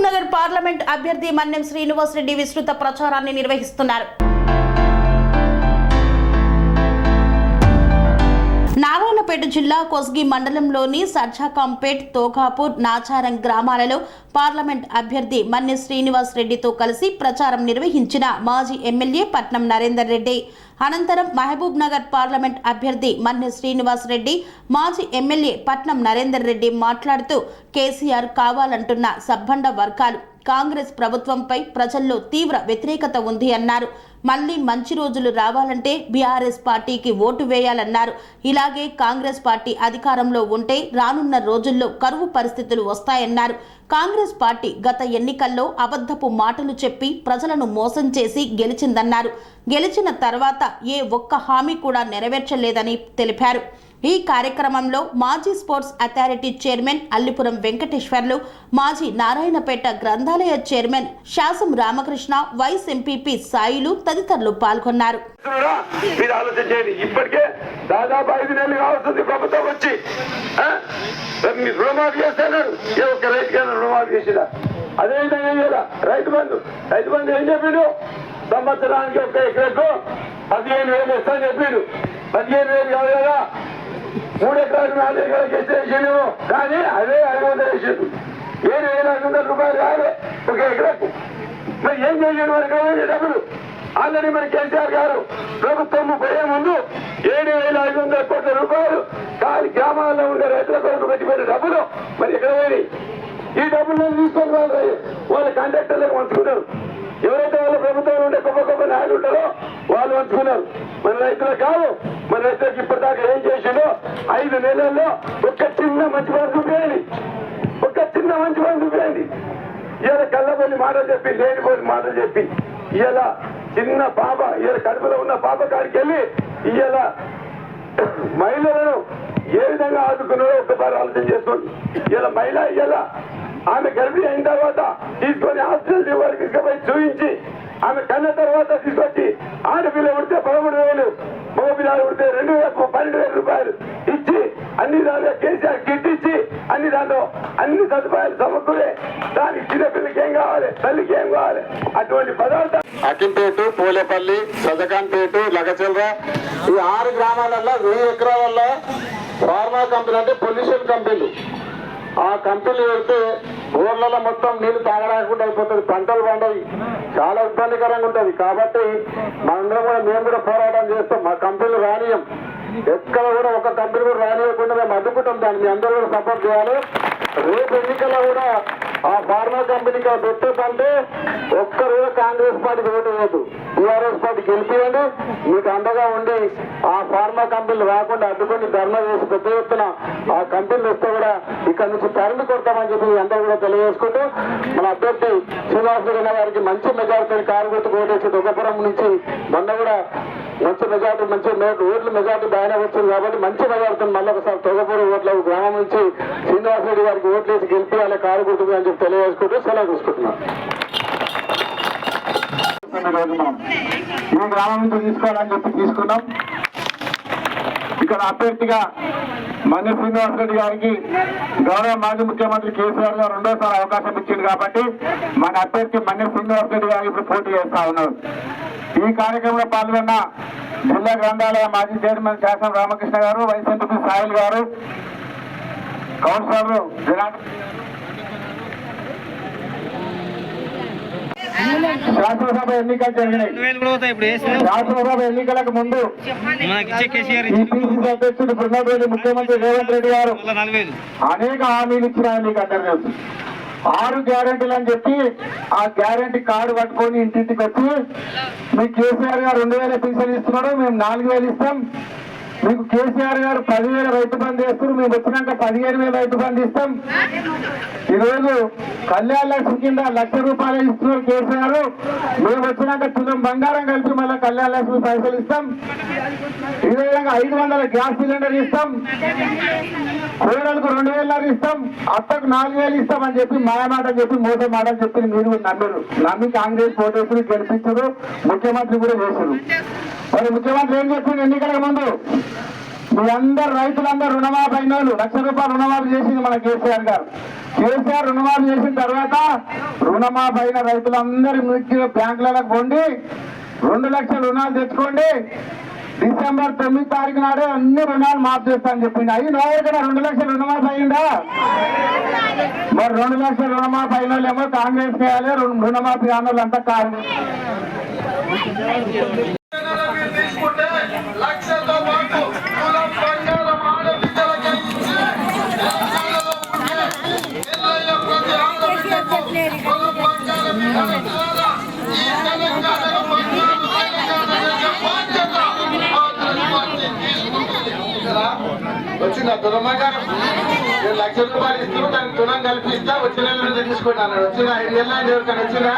Mahabub Nagar parliament అభ్యర్థి మన్నెం శ్రీనివాసరెడ్డి విస్తృత ప్రచారాన్ని నిర్వహిస్తున్నారు. నారాయణపేట జిల్లా కొస్గి మండలంలోని సర్జాకాంపేట్ తోకాపూర్ నాచారం గ్రామాలలో పార్లమెంట్ అభ్యర్థి మన్నె శ్రీనివాస్ రెడ్డితో కలిసి ప్రచారం నిర్వహించిన మాజీ ఎమ్మెల్యే పట్నం నరేందర్ రెడ్డి. అనంతరం మహబూబ్ నగర్ పార్లమెంట్ అభ్యర్థి మన్నె శ్రీనివాస్ రెడ్డి మాజీ ఎమ్మెల్యే పట్నం నరేందర్ రెడ్డి మాట్లాడుతూ కేసీఆర్ కావాలంటున్న సబ్బండ వర్గాలు. కాంగ్రెస్ ప్రభుత్వంపై ప్రజల్లో తీవ్ర వ్యతిరేకత ఉంది అన్నారు. మళ్ళీ మంచి రోజులు రావాలంటే బీఆర్ఎస్ పార్టీకి ఓటు వేయాలన్నారు. ఇలాగే కాంగ్రెస్ పార్టీ అధికారంలో ఉంటే రానున్న రోజుల్లో కరువు పరిస్థితులు వస్తాయన్నారు. కాంగ్రెస్ పార్టీ గత ఎన్నికల్లో అబద్ధపు మాటలు చెప్పి ప్రజలను మోసం చేసి గెలిచిందన్నారు. గెలిచిన తర్వాత ఏ ఒక్క హామీ కూడా నెరవేర్చలేదని తెలిపారు. ఈ కార్యక్రమంలో మాజీ sports authority chairman Allipuram Venkateswarlu మాజీ నారాయణపేట గ్రంథాలయ చైర్మన్ శాసం రామకృష్ణ వైస్ ఎంపీపీ సాయిలు తదితరులు పాల్గొన్నారు. మీరు ఇప్పటికే దాదాపు ఐదు నెలలు కావస్తుంది ప్రభుత్వం వచ్చి రుణమాఫీ చేస్తున్నారు ఏ ఒక్క రైతుకైనా రుణమాఫీ చేసినా అదేవిధంగా రైతు బంధు. రైతు బంధు ఏం చెప్పిండు? సంవత్సరానికి ఒక ఎకరకు పదిహేను వేలు ఇస్తాను చెప్పిండు. పదిహేను వేలు కాదు కదా? మూడు ఎకరాలు నాలుగు ఎకరాలు చేసేసిండు కానీ అదే ఐదు వందలు వేసిండు ఏడు వేల ఐదు వందల రూపాయలు కాదు ఒక ఎకరాకు. మరి ఏం చేసాడు మరి కావాలి డబ్బులు? ఆల్రెడీ మరి కేసీఆర్ గారు ప్రభుత్వం పోయే ముందు ఏడు వేల ఐదు వందల కోట్ల రూపాయలు కాలి గ్రామాల్లో ఉండే రైతుల కొరకు పెట్టిపోయిన డబ్బులు మరి ఎక్కడ పోయి ఈ డబ్బులు తీసుకొని వాళ్ళు వాళ్ళ కాంట్రాక్టర్లకు పంచుకున్నారు ఎవరైతే వాళ్ళ ప్రభుత్వంలో ఉండే గొప్ప గొప్ప నాయుడు ఉంటారో రుణాలు పంచుకున్నారు మన రైతులు కాదు మన రైతులకు ఇప్పటిదాకా ఏం చేసిందో ఐదు నెలల్లో ఒక్క చిన్న మంచి వరకు చూపించండి. ఒక్క చిన్న మంచి వరకు చూపించండి. ఇవాళ కళ్ళబొల్లి మాటలు చెప్పి లేనిపోని మాటలు చెప్పి ఇలా చిన్న పాప ఇలా కడుపులో ఉన్న పాప కాడికి వెళ్ళి ఇలా మహిళలను ఏ విధంగా ఆదుకున్నారో ఒకసారి ఆలోచన చేసుకోండి. ఇలా మహిళ ఇలా ఆమె గర్భిణి అయిన తర్వాత తీసుకొని హాస్పిటల్ వారికి చూపించి ఆమె కన్న తర్వాత తీసుకొచ్చి ఆడపిల్ల ఉడితే పదమూడు వేలు మగపిల్లలు ఉడితే రెండు వేలకు పన్నెండు వేల రూపాయలు ఇచ్చి అన్ని దాంట్లో కేసీఆర్ కిట్ ఇచ్చి అన్ని దాంట్లో అన్ని సదుపాయాలు సమకూరే. దానికి చిన్నపిల్లకి ఏం కావాలి? తల్లికి ఏం కావాలి? అటువంటి పదార్థాలు అకింపేటు పూలేపల్లి సజకాన్పేటు లగచిల్ర ఈ ఆరు గ్రామాలలో వెయ్యి ఎకరాలలో ఫార్మా కంపెనీ అంటే పొల్యూషన్ కంపెనీలు ఆ కంపెనీలు పెడితే ఊర్లలో మొత్తం నీళ్ళు తాగరాకుండా అయిపోతుంది. పంటలు పండవి చాలా ఇబ్బందికరంగా ఉంటుంది. కాబట్టి మనందరం కూడా మేము కూడా పోరాటం చేస్తాం. మా కంపెనీలు రానియం ఎక్కడ కూడా ఒక కంపెనీ కూడా రానియకుండా మేము అడ్డుకుంటాం దాన్ని. మీ అందరూ కూడా సపోర్ట్ చేయాలి. రేపు ఎన్నికల కూడా ఆ ఫార్మా కంపెనీకి పెట్టేదంటే కాంగ్రెస్ పార్టీకి ఓటు వేయదు టీఆర్ఎస్ పార్టీ గెలిపియండి మీకు అండగా ఉండి ఆ ఫార్మా కంపెనీలు రాకుండా అడ్డుకొని ధర్నా చేసి పెద్ద ఎత్తున ఆ కంపెనీలు వస్తే కూడా ఇక్కడ నుంచి తరలి కొడతామని చెప్పి అందరూ కూడా తెలియజేసుకుంటూ మన అభ్యర్థి శ్రీనివాసరెడ్డి గారికి మంచి మెజార్టీ కారు గుర్తు ఓటేసి దొగ్గపురం నుంచి మొన్న కూడా మంచి మెజార్టీ మంచి ఓట్లు మెజార్టీ బాగానే వచ్చింది కాబట్టి మంచి మెజార్టీ మళ్ళీ ఒకసారి తొగపూరు ఓట్ల గ్రామం నుంచి శ్రీనివాసరెడ్డి గారికి ఓట్లు వేసి గెలిపియాలి కారు గుర్తుంది అని చెప్పి తెలియజేసుకుంటూ సెలవు తీసుకుంటున్నాం. ఈ గ్రామం నుంచి తీసుకోవాలని చెప్పి తీసుకున్నాం. ఇక్కడ అభ్యర్థిగా మన్య శ్రీనివాసరెడ్డి గారికి గౌరవ మాజీ ముఖ్యమంత్రి కేసీఆర్ గారు రెండోసారి అవకాశం ఇచ్చింది కాబట్టి మన అభ్యర్థి మన్య శ్రీనివాసరెడ్డి గారు ఇప్పుడు పోటీ చేస్తా ఉన్నారు. ఈ కార్యక్రమంలో పాల్గొన్న జిల్లా గ్రంథాలయ మాజీ చైర్మన్ శాసన రామకృష్ణ గారు వైస్ ఎంపీ సాయిల్ గారు కౌన్సిలర్ జనార్దన్ శాసనసభ ఎన్నికలు జరిగినాయి. శాసనసభ ఎన్నికలకు ముందు అధ్యక్షుడు బృందవేలి ముఖ్యమంత్రి రేవంత్ రెడ్డి గారు అనేక హామీలు ఇచ్చిన మీకు అందరు తెలుసు ఆరు గ్యారెంటీలు అని చెప్పి ఆ గ్యారెంటీ కార్డు పట్టుకొని ఇంటింటికి వచ్చి మీ కేసీఆర్ గారు రెండు వేల పింఛన్ ఇస్తున్నాడు మేము నాలుగు వేలు ఇస్తాం. మీకు కేసీఆర్ గారు పదివేల రైతు బంధు వేస్తారు మేము వచ్చినాక పదిహేను వేల రైతు బంధు ఇస్తాం. ఈరోజు కళ్యాణ లక్ష్మి కింద లక్ష రూపాయలు ఇస్తున్నారు కేసీఆర్ మేము వచ్చినాక తులం బంగారం కలిపి మళ్ళీ కళ్యాణ లక్ష్మి పైసలు ఇస్తాం. ఈ విధంగా ఐదు వందల గ్యాస్ సిలిండర్ ఇస్తాం. కోడలకు రెండు వేలు ఇస్తాం. అత్తకు నాలుగు వేలు ఇస్తాం అని చెప్పి మాయమాట అని చెప్పి మోసం మాట చెప్పి మీరు నమ్మరు. నమ్మి కాంగ్రెస్ ఓటేసులు గెలిపించరు. ముఖ్యమంత్రి కూడా చేశారు. మరి ముఖ్యమంత్రి ఏం చెప్పింది ఎన్నికల ముందు మీ అందరు రైతులందరూ రుణమాఫీ అయిన వాళ్ళు లక్ష రూపాయలు రుణమాఫీ చేసింది మన కేసీఆర్ గారు. కేసీఆర్ రుణమాఫీ చేసిన తర్వాత రుణమాఫీ అయిన రైతులందరి ముఖ్య బ్యాంకులకు పోండి రెండు లక్షల రుణాలు తెచ్చుకోండి. డిసెంబర్ తొమ్మిది తారీఖు నాడే అన్ని రుణాలు మాఫ్ చేస్తానని చెప్పింది అయ్యి ఎవరికైనా రెండు లక్షల రుణమాఫీ అయిందా మరి రెండు లక్షల రుణమాఫీ అయిన వాళ్ళేమో కాంగ్రెస్ చేయాలి రుణమాఫీ కాని వాళ్ళంతా కాంగ్రెస్ తీసుకుంటే లక్షతో పాటు కులం బంగారం ఆడబిడ్డలకి ఇచ్చి తెలంగాణలో ఉండే ఎల్లయ్య ప్రతి ఆడబిడ్డకు కులం బంగారం ఇవ్వడం ద్వారా ఈ తెలంగాణలో బంగారు తెలంగాణ యొక్క బాధ్యత కాంగ్రెస్ పార్టీ తీసుకుంటుంది. కదా? వచ్చింది? ఆ బంగారం నేను లక్ష రూపాయలు ఇస్తూ దానికి తులం కల్పిస్తా వచ్చిన నుంచి తీసుకుంటాను వచ్చిన ఐదు నెలల? ఎవరికైనా వచ్చిందా?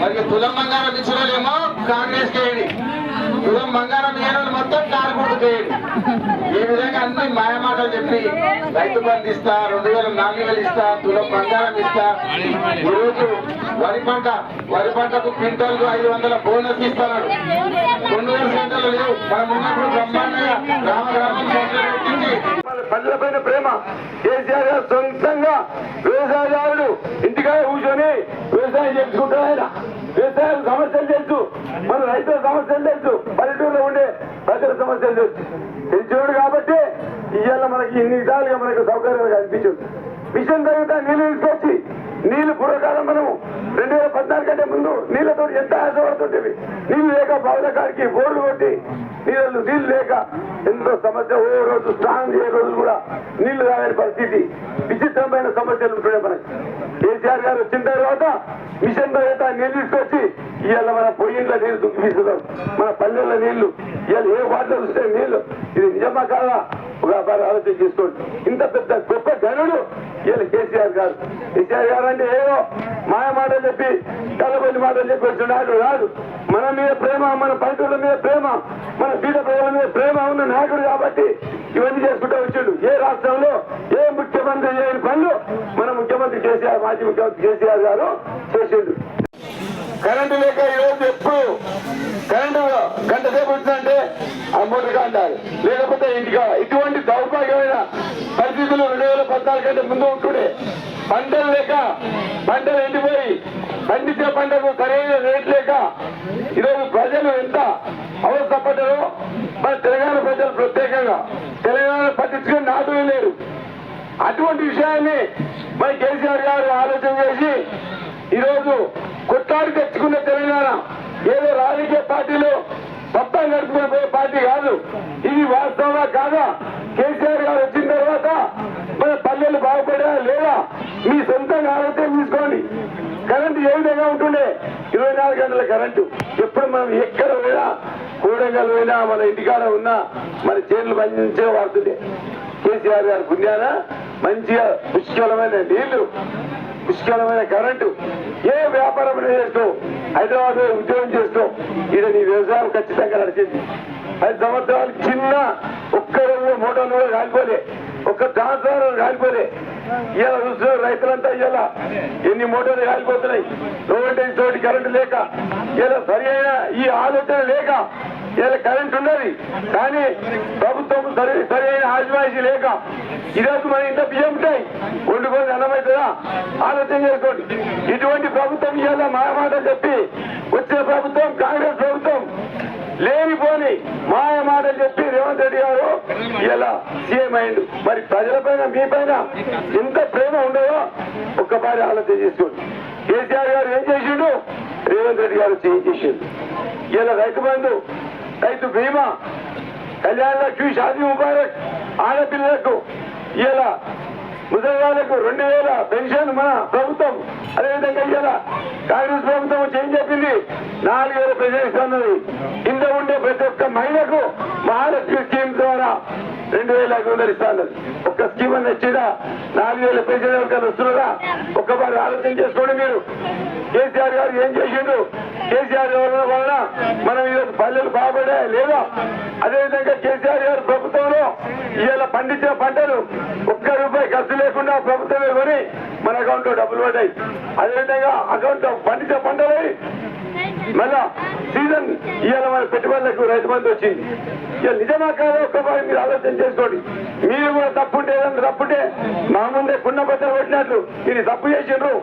మరి తులం బంగారం ఇచ్చిన వాళ్ళేమో కాంగ్రెస్ చేయండి తులం బంగారం ఇయ్యని మొత్తం కారుకుంటూ చేయండి ఈ విధంగా అన్ని మాయమాటలు చెప్పి రైతు బంధు ఇస్తా రెండు వేల నాలుగు వేలు ఇస్తా తులం బంగారం ఇస్తా. ఈరోజు వరి పంట వరి పంటకు క్వింటాల్కు ఐదు వందల బోనస్ ఇస్తాడు రెండు వేల సెంటర్లు లేవు. మనం ఉన్నప్పుడు బ్రహ్మాండంగా గ్రామ గ్రామం సెంటర్ పెట్టించి ప్రజలపైన ప్రేమ. కేసీఆర్ గారు సొంతంగా వ్యవసాయదారుడు. ఇంటికాడ కూర్చొని వ్యవసాయం చేసుకుంటారు ఆయన. వ్యవసాయం సమస్యలు తెలుసు. మన రైతుల సమస్యలు తెలుసు. పల్లెటూరులో ఉండే ప్రజల సమస్యలు తెలుసు. తెలిసినోడు కాబట్టి ఇవాళ మనకి ఇన్ని విధాలుగా మనకు సౌకర్యాలు కనిపించింది మిషన్ తగ్గితే నీళ్ళు తీసుకొచ్చి నీళ్ళు పూర్వకాలం మనము రెండు వేల పద్నాలుగు కంటే ముందు నీళ్ళతో ఎంత ఆశపడుతుంటేవి నీళ్ళు లేక బావుల కాడికి బోర్లు కొట్టి నీళ్ళు నీళ్ళు లేక ఎంతో సమస్య ఓ రోజు స్నానం చేయ రోజు కూడా నీళ్ళు రాలేని పరిస్థితి. విచిత్రమైన సమస్యలు ఉంటుండే మనకి. కేసీఆర్ గారు వచ్చిన తర్వాత మిషన్ తర్వాత నీళ్ళు తీసుకొచ్చి ఇవాళ మన పొయ్యిళ్ళ నీళ్ళు దుఃఖిస్తున్నాం మన పల్లెల నీళ్ళు ఇవాళ ఏ వాటిలో చూస్తే నీళ్ళు ఇది నిజమా కాదా? ఒక ఆలోచన చేసుకోండి. ఇంత పెద్ద గొప్ప ధనుడు ఇవాళ కేసీఆర్ గారు. కేసీఆర్ గారు అంటే ఏదో మాయ మాటలు చెప్పి కలబడి మాటలు చెప్పి వచ్చినాడు రాదు మన మీద ప్రేమ మన పల్లెటూళ్ళ మీద ప్రేమ మన బీద ప్రజల మీద ప్రేమ ఉన్న నాయకుడు కాబట్టి ఇవన్నీ చేసుకుంటూ వచ్చిండు. ఏ రాష్ట్రంలో ఏ ముఖ్యమంత్రి చేయని పనులు మన ముఖ్యమంత్రి కేసీఆర్ మాజీ ముఖ్యమంత్రి కేసీఆర్ గారు చేసిండు. కరెంటు లేక ఈరోజు ఎప్పుడు కరెంటు గంట సేపు వచ్చిందంటే అమ్మోటిగా అంటారు లేకపోతే ఇంటిగా ఇటువంటి దౌర్భాగ్యమైన పరిస్థితులు రెండు వేల పద్నాలుగు కంటే ముందు ఉంటుండే. పంటలు లేక పంటలు ఎండిపోయి పండించిన పంటకు సరైన రేట్ లేక ఈరోజు ప్రజలు ఎంత అవస్థపడ్డారో మన తెలంగాణ ప్రజలు ప్రత్యేకంగా. తెలంగాణ పట్టించుకుని నాటులు లేరు. అటువంటి విషయాన్ని మరి కేసీఆర్ గారు ఆలోచన చేసి ఈరోజు కొట్లాడి తెచ్చుకున్న తెలంగాణ ఏదో రాజకీయ పార్టీలు మొత్తం నడుపుకుని పోయే పార్టీ కాదు. ఇది వాస్తవమా కాదా? కేసీఆర్ గారు వచ్చిన తర్వాత మన పల్లెలు బాగుపడా లేదా? మీ సొంతంగా ఆలోచన తీసుకోండి. కరెంటు ఏ విధంగా ఉంటుండే? ఇరవై నాలుగు గంటల కరెంటు. ఎప్పుడు మనం ఎక్కడ లేదా కూడంగల్ పోయినా మన ఇంటికాడ ఉన్నా మన చేతులు మంచిగా వాడుతుండే. కేసీఆర్ గారి పుణ్యాన మంచిగా పుష్కలమైన నీళ్ళు పుష్కలమైన కరెంటు ఏ వ్యాపారం చేస్తూ హైదరాబాద్ ఉద్యోగం చేస్తూ ఇది నీ వ్యవసాయం ఖచ్చితంగా నడిచింది. పది సంవత్సరాలు చిన్న ఒక్క రెండు మోటార్లు కూడా కాలిపోలే. ఒక్క ట్రాన్స్ఫార్మర్ కాలిపోలే. ఇలా చూస్తున్నారు రైతులంతా ఇలా ఎన్ని మోటార్లు కాలిపోతున్నాయి రోడ్డు తోటి కరెంటు లేక. ఇలా సరి ఈ ఆలోచన లేక. ఇలా కరెంట్ ఉన్నది. కానీ ప్రభుత్వం సరి సరి అయిన ఆదివాసీ లేక. ఈరోజు మన ఇంత బియ్యం ఉంటాయి. వండుకొని అన్నమవుతుందా ఆలోచన చేసుకోండి. ఇటువంటి ప్రభుత్వం ఎలా మా మాట చెప్పి వచ్చిన ప్రభుత్వం కాంగ్రెస్ ప్రభుత్వం లేనిపోని మాయ మాటలు చెప్పి రేవంత్ రెడ్డి గారు ఇలా సీఎం అయిండు మరి ప్రజలపైన మీ పైన ఎంత ప్రేమ ఉండదో ఒక్కసారి ఆలోచన చేసుకోండి. కేసీఆర్ గారు ఏం చేసిండు? రేవంత్ రెడ్డి గారు చేంజ్ చేసిండు. ఇలా రైతు బంధు రైతు బీమా కళ్యాణ లక్ష్మి షాదీ ముబారక్ ఆడపిల్లలకు ఇలా ముసలివాళ్ళకు రెండు వేల పెన్షన్ మన ప్రభుత్వం. అదేవిధంగా ఇవాళ కాంగ్రెస్ ప్రభుత్వం చేంజ్ చెప్పింది? నాలుగు వేల పెన్షన్ ఇస్తున్నది కింద ఉండే ప్రతి ఒక్క మహిళకు మహాలక్ష్మి స్కీమ్ ద్వారా రెండు వేల ఐదు వందలు ఇస్తాను. ఒక్క స్కీమ్ అని వచ్చిందా నాలుగు వేల పెన్షన్ ఎవరికైనా వస్తున్నారా? ఒక్కసారి ఆలోచన చేసుకోండి మీరు. కేసీఆర్ గారు ఏం చేసిండు కేసీఆర్ గారు వలన మనం ఈరోజు పల్లెలు బాగుపడే లేదా? అదేవిధంగా కేసీఆర్ గారు ప్రభుత్వంలో ఇవాళ పండించిన పంటలు ఒక్క రూపాయి ఖర్చు లేకుండా ప్రభుత్వమే కొని మన అకౌంట్లో డబ్బులు పడ్డాయి. అదేవిధంగా అకౌంట్ పండించిన పంటలు మళ్ళా సీజన్ ఇవాళ మన పెట్టుబడులకు రైతు బంధు వచ్చింది. ఇక నిజమా కాదో ఒక్కసారి మీరు ఆలోచన చేసుకోండి. మీరు కూడా తప్పుంటే ఏదన్నా తప్పుంటే మా ముందే కుండ బద్దలు కొట్టినట్లు ఇది తప్పు చేసిండ్రు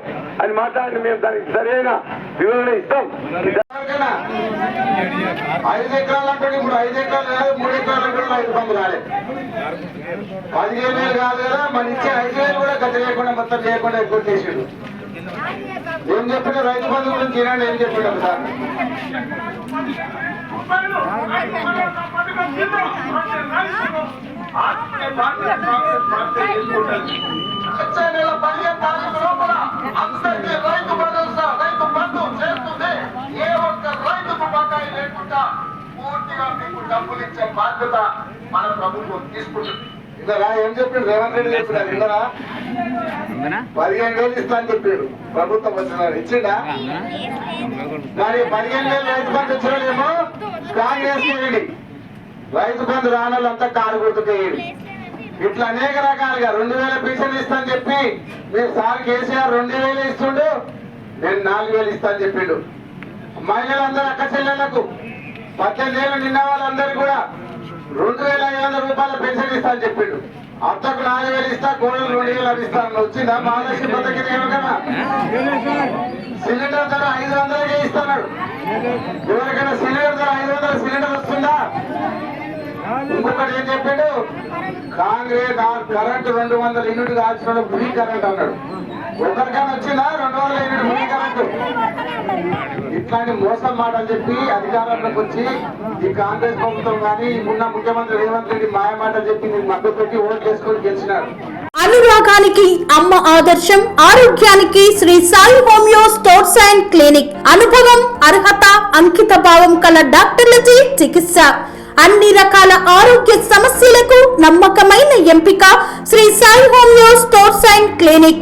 అని మాట్లాడి మేము దానికి సరైన వివరణ ఇస్తాం. ఐదు ఎకరాలు అంటే ఇప్పుడు ఐదు ఎకరాలు కాదు మూడు ఎకరాలు కూడా రైతు బంధు పదిహేను వేలు కాదు కదా మన ఇచ్చే ఐదు వేలు కూడా గత చేయకుండా మొత్తం చేయకుండా ఎక్కువ చేసిండు ఏం చెప్పిన రైతు బంధు గురించి ఈనాడు ఏం చెప్పాడు సార్ వచ్చే నెల పదిహేను తారీఖు లోపల అందరికీ రైతు భరోసా రైతు బంధు చేస్తుంది ఏ ఒక్క రైతుకు బకాయి లేకుండా పూర్తిగా మీకు డబ్బులు ఇచ్చే బాధ్యత మన ప్రభుత్వం తీసుకుంటుంది ఇందరా ఏం చెప్పిండు? రేవంత్ రెడ్డి చెప్పినారు ఇందరా పదిహేను వేలు ఇస్తా అని చెప్పాడు. ప్రభుత్వం వచ్చినారు ఇచ్చిండా? మరి పదిహేను వేలు రైతు బంధు ఇచ్చినాడేమో కాంగ్రెస్ వేయండి రైతు బంధు రానోళ్ళంతా కారు గుర్తుకేయండి. ఇట్లా అనేక రకాలుగా రెండు వేల పెన్షన్ ఇస్తా అని చెప్పి మీ సార్ కేసీఆర్ రెండు వేలు ఇస్తుండు నేను నాలుగు వేలు ఇస్తా అని చెప్పిండు. మహిళలందరూ అక్క చెల్లెళ్ళకు పద్దెనిమిది ఏళ్ళు నిన్న వాళ్ళందరూ కూడా రెండు వేల ఐదు వందల పైసలు ఇస్తా అని చెప్పిండు. అత్తకు నాలుగు వేలు ఇస్తా కోడలు రెండు వేలు అది ఇస్తాను వచ్చిందా? మహాలక్ష్మి పథకం ఏమకన్నా సిలిండర్ ధర ఐదు వందలకే ఇస్తున్నాడు. ఎవరికైనా సిలిండర్ ధర ఐదు వందల సిలిండర్ వస్తుందా? ఇంకొకటి ఏం చెప్పాడు? కాంగ్రెస్ కరెంట్ రెండు వందల యూనిట్ కాల్చిన ఫ్రీ కరెంట్ అన్నాడు. ఒకరికైనా వచ్చిందా రెండు వందల యూనిట్ ఫ్రీ కరెంట్ ఇట్లాంటి మోసం మాటలు చెప్పి అధికారంలోకి వచ్చి ఈ కాంగ్రెస్ ప్రభుత్వం కానీ ఉన్న ముఖ్యమంత్రి రేవంత్ రెడ్డి మాయ మాటలు చెప్పి నీకు మద్దతు పెట్టి ఓట్లు వేసుకొని గెలిచినాడు అనురాగానికి అమ్మ ఆదర్శం ఆరోగ్యానికి Shri Sai homeo stores and clinic. అనుభవం అర్హత అంకిత భావం కల డాక్టర్లచే చికిత్స. అన్ని రకాల ఆరోగ్య సమస్యలకు నమ్మకమైన ఎంపిక Shri Sai homeo stores and clinic.